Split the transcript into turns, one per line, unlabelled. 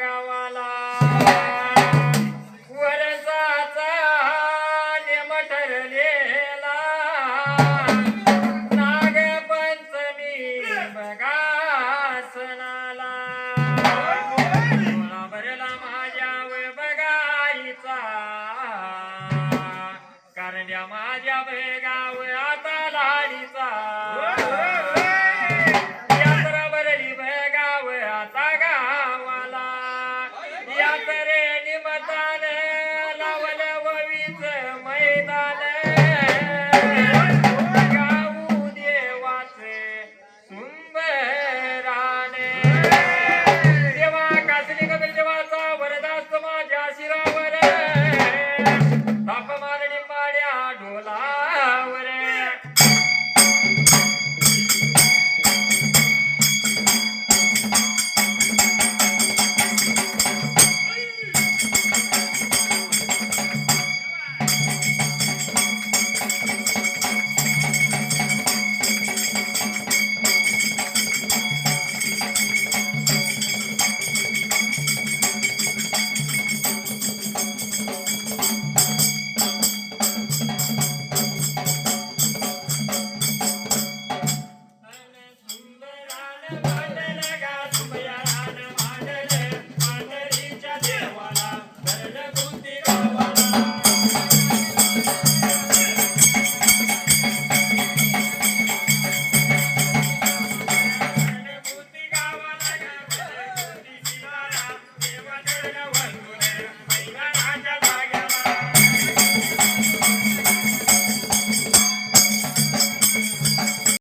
गावाला. वरसाचा नेम ठरलेला नागपंचमी बघा सणाला. मला माझ्या बघायचा कारण